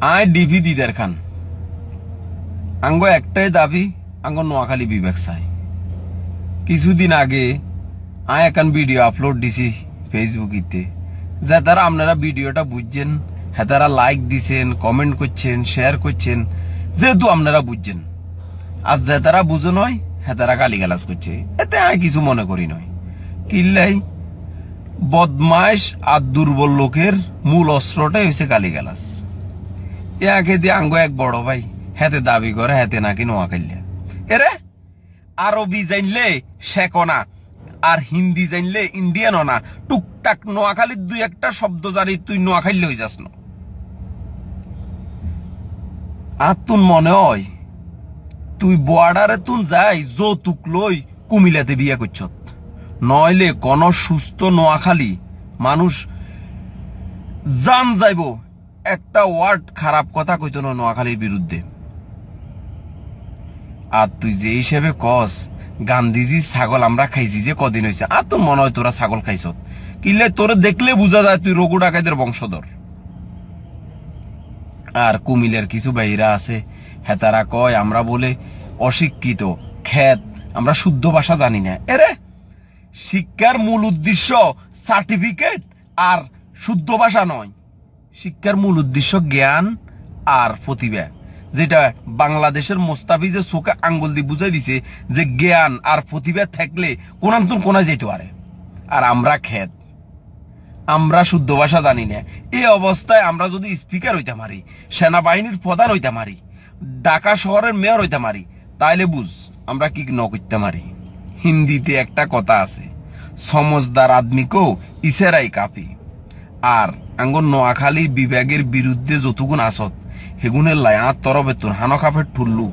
আয় ডিভি দিদার খান। আঙ্গ একটাই দাবি, আঙ্গ নোয়াখালী বিবেক চাই কিছুদিন আগে আয় একান ভিডিও আপলোড দিছি ফেসবুকিতে যা তারা আপনারা ভিডিওটা বুঝছেন হ্যাঁ তারা লাইক দিছেন কমেন্ট করছেন শেয়ার করছেন, যেহেতু আপনারা বুঝছেন। আর যে তারা বুঝো নয় হ্যাঁ তারা গালিগালাজ করছে। এতে আয় কিছু মনে করি নয়। কিল্লাই বদমাইশ আর দুর্বল লোকের মূল অস্ত্রটাই হয়েছে গালিগালাজ। ইয়াকে দিয়ে আঙ্গ এক বড় ভাই, হেতে দাবি করে, হেতে নাকি নোয়া খাইলে এরে? আরবি জানলে শেখনা আর হিন্দি জানলে ইন্ডিয়ানও না। টুকটাক নোয়াখালীর দুই একটা শব্দ জানি তুই নোয়াখাইলে হয়ে যাস না। আর তুন মনে হয়, তুই বর্ডারে তুন যাই, যৌতুক লই কুমিলাতে বিয়ে করছ। নইলে কোন সুস্থ নোয়াখালী মানুষ জান যাইব একটা ওয়ার্ড খারাপ কথা কইতো না নোয়াখালীর বিরুদ্ধে। আর তুই যে হিসেবে কস, গান্ধীজি ছাগল আমরা খাইছি যে কদিন হয়েছে আর তোর মনে হয় তোরা ছাগল খাইছ। কিলে তোরে দেখলে বোঝা যায় তুই রঘু ডাকাইদের বংশধর। আর কুমিলের কিছু বাইরা আছে হেতারা কয়, আমরা বলে অশিক্ষিত খ্যাত আমরা শুদ্ধ ভাষা জানি না। এরে শিক্ষার মূল উদ্দেশ্য সার্টিফিকেট আর শুদ্ধ ভাষা নয়। শিক্ষার মূল উদ্দেশ্য জ্ঞান আর প্রতিভা, যেটা বাংলাদেশের মোস্তাফি যে চোখে আঙ্গুল দিয়ে বুঝাই দিছে যে জ্ঞান আর প্রতিভা থাকলে কোনান্তন কোনায় যেতে পারে। আর আমরা খ্যাত। আমরা শুদ্ধ ভাষা জানি না। এই অবস্থায় আমরা যদি স্পিকার হইতে পারি, সেনাবাহিনীর প্রধান হইতে পারি, ঢাকা শহরের মেয়র হইতে পারি, তাইলে বুঝ আমরা কি ন করতে পারি। হিন্দিতে একটা কথা আছে সমজদার আদমিকেও ইসেরাই কাপি। আর আঙ্গন নোয়াখালী বিভাগের বিরুদ্ধে যতগুণ আসত হেগুনের লাই আর তরবেতন হানকাফের ঠুল্লু।